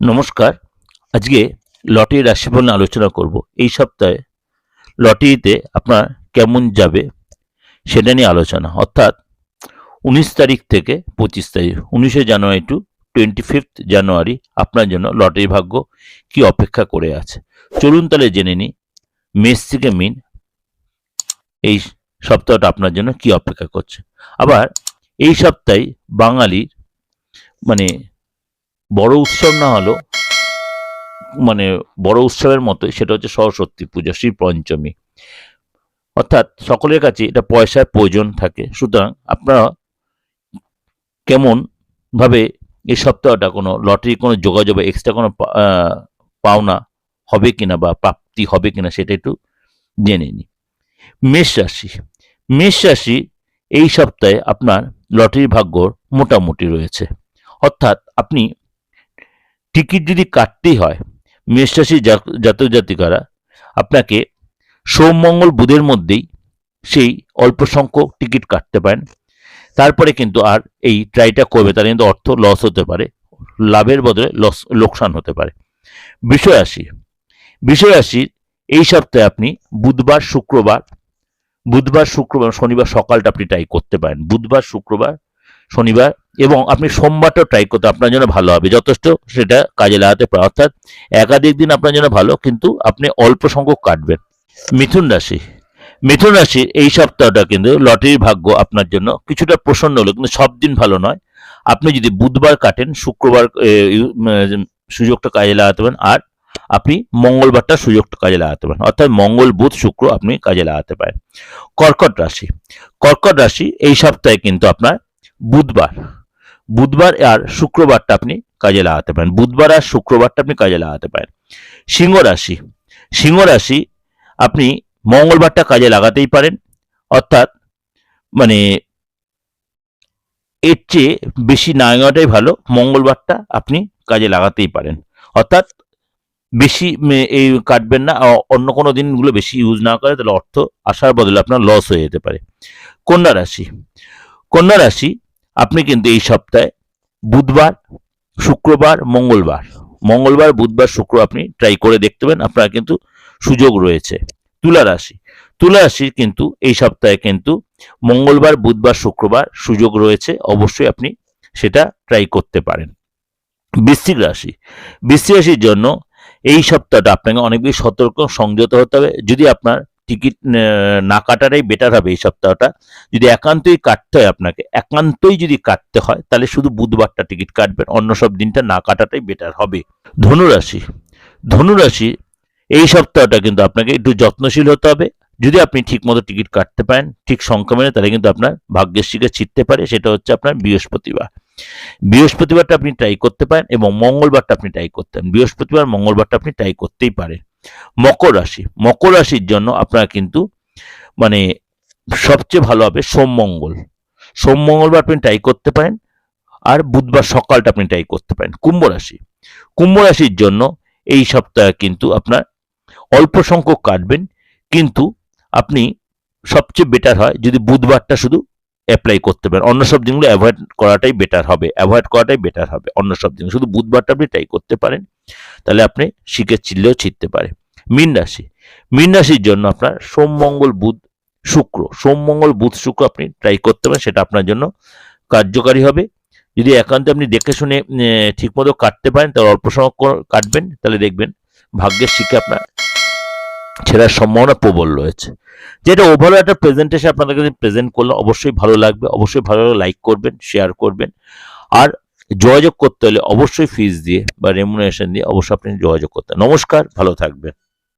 নমস্কার। আজকে লটারি রাশিফল নিয়ে আলোচনা করব। এই সপ্তাহে লটারিতে আপনার কেমন যাবে সেটা নিয়ে আলোচনা। অর্থাৎ উনিশ তারিখ থেকে পঁচিশ তারিখ, উনিশে জানুয়ারি টু টোয়েন্টি ফিফথ জানুয়ারি আপনার জন্য লটারি ভাগ্য কি অপেক্ষা করে আছে। চলুন তাহলে জেনে নিই মেষ থেকে মিন এই সপ্তাহটা আপনার জন্য কি অপেক্ষা করছে। আবার এই সপ্তাহে বাঙালির মানে বড় উৎসব না হলেও মানে বড় উৎসবের মতো সেটা হচ্ছে সরস্বতী পুজো, শ্রী পঞ্চমী। অর্থাৎ সকলের কাছে এটা পয়সার প্রয়োজন থাকে। সুতরাং আপনারা কেমন ভাবে এই সপ্তাহটা কোনো লটারি কোনো যোগাযোগ বা এক্সট্রা কোনো পাওনা হবে কিনা বা প্রাপ্তি হবে কিনা সেটা একটু জেনে নিই। মেষ রাশি। মেষ রাশি এই সপ্তাহে আপনার লটারির ভাগ্য মোটামুটি রয়েছে। অর্থাৎ আপনি টিকিট যদি কাটতেই হয়, মেষরাশি জাত- জাতক জাতিকারা, আপনাকে সোম, মঙ্গল, বুধের মধ্যেই সেই অল্প সংখ্যক টিকিট কাটতে পারেন। তারপরে কিন্তু আর এই ট্রাইটা করবে, তার কিন্তু অর্থ লস হতে পারে, লাভের বদলে লস লোকসান হতে পারে। বিষয় রাশি বিষয় রাশির এই সপ্তাহে আপনি বুধবার, শুক্রবার বুধবার, শুক্রবার, শনিবার সকালটা আপনি ট্রাই করতে পারেন। বুধবার, শুক্রবার শনিবার এবং আপনি সোমবারটাও ট্রাই করতে আপনার জন্য ভালো হবে। যথেষ্ট সেটা কাজে লাগাতে পারে। অর্থাৎ একাধিক দিন আপনার জন্য ভালো, কিন্তু আপনি অল্প সংখ্যক কাটবেন। মিথুন রাশি। মিথুন রাশির এই সপ্তাহটা কিন্তু লটারির ভাগ্য আপনার জন্য কিছুটা প্রসন্ন হলো, কিন্তু সব দিন ভালো নয়। আপনি যদি বুধবার কাটেন, শুক্রবার সুযোগটা কাজে লাগাতে পারেন, আর আপনি মঙ্গলবারটা সুযোগটা কাজে লাগাতে পারেন। অর্থাৎ মঙ্গল, বুধ, শুক্র আপনি কাজে লাগাতে পারেন। কর্কট রাশি। কর্কট রাশি এই সপ্তাহে কিন্তু আপনার বুধবার। বুধবার আর শুক্রবারটা আপনি কাজে লাগাতে পারেন। বুধবার আর শুক্রবারটা আপনি কাজে লাগাতে পারেন। সিংহ রাশি। সিংহ রাশি আপনি মঙ্গলবারটা কাজে লাগাতেই পারেন। অর্থাৎ মানে এর চেয়ে বেশি না নেওয়াটাই ভালো। মঙ্গলবারটা আপনি কাজে লাগাতেই পারেন। অর্থাৎ বেশি এই কাটবেন না। অন্য কোনো দিনগুলো বেশি ইউজ না করে তাহলে অর্থ আসার বদলে আপনার লস হয়ে যেতে পারে। কন্যা রাশি। কন্যা রাশি আপনি কিন্তু এই সপ্তাহে বুধবার, শুক্রবার, মঙ্গলবার মঙ্গলবার, বুধবার, শুক্র আপনি ট্রাই করে দেখতে পারেন, আপনার কিন্তু সুযোগ রয়েছে। তুলা রাশি, তুলা রাশির কিন্তু এই সপ্তাহে কিন্তু মঙ্গলবার, বুধবার, শুক্রবার সুযোগ রয়েছে, অবশ্যই আপনি সেটা ট্রাই করতে পারেন। বৃশ্চিক রাশি, বৃশ্চিক রাশির জন্য এই সপ্তাহটা আপনাকে অনেক বেশি সতর্ক, সংযত হতে হবে। যদি আপনার টিকিট না কাটাটাই বেটার হবে এই সপ্তাহটা। যদি একান্তই কাটতে হয় আপনাকে, একান্তই যদি কাটতে হয়, তাহলে শুধু বুধবারটা টিকিট কাটবেন, অন্য সব দিনটা না কাটাটাই বেটার হবে। ধনুরাশি ধনুরাশি, এই সপ্তাহটা কিন্তু আপনাকে একটু যত্নশীল হতে হবে। যদি আপনি ঠিক মতো টিকিট কাটতে পারেন, ঠিক সংখ্যা মেনে তাহলে কিন্তু আপনার ভাগ্যের শিখে ছিটতে পারে, সেটা হচ্ছে আপনার বৃহস্পতিবার। বৃহস্পতিবারটা আপনি ট্রাই করতে পারেন এবং মঙ্গলবারটা আপনি ট্রাই করতে পারেন। বৃহস্পতিবার, মঙ্গলবারটা আপনি ট্রাই করতেই পারেন। মকর রাশি। মকর রাশির জন্য আপনার কিন্তু মানে সবচেয়ে ভালো হবে সোম মঙ্গল। সোম মঙ্গলবার আপনি ট্রাই করতে পারেন আর বুধবার সকালটা আপনি ট্রাই করতে পারেন। কুম্ভ রাশি। কুম্ভ রাশির জন্য এই সপ্তাহে কিন্তু আপনার অল্প সংখ্যক কাটবেন, কিন্তু আপনি সবচেয়ে বেটার হয় যদি বুধবারটা শুধু অ্যাপ্লাই করতে পারেন। অন্য সব দিনগুলো অ্যাভয়েড করাটাই বেটার হবে। অ্যাভয়েড করাটাই বেটার হবে। অন্য সব দিন শুধু বুধবারটা আপনি ট্রাই করতে পারেন। তাহলে আপনি শিখে চিল্লেও ছিটতে পারে। মীন রাশি। মীন রাশির জন্য আপনার সোম, মঙ্গল, বুধ, শুক্র। সোমমঙ্গল বুধ, শুক্র আপনি ট্রাই করতে পারেন, সেটা আপনার জন্য কার্যকারী হবে। যদি একান্তে আপনি দেখে শুনে ঠিক মতো কাটতে পারেন, তাহলে অল্প সময় কাটবেন, তাহলে দেখবেন ভাগ্যের শিখে আপনার ছেড়ার সম্ভাবনা প্রবল রয়েছে। যেটা ওভারঅল একটা প্রেজেন্টেশন আপনাদের কাছে প্রেজেন্ট করলে অবশ্যই ভালো লাগবে। অবশ্যই ভালো লাইক করবেন শেয়ার করবেন। আর যোগাযোগ করতে হলে অবশ্যই ফিজ দিয়ে বা রেমুনারেশন দিয়ে অবশ্যই আপনি যোগাযোগ করতে। নমস্কার, ভালো থাকবেন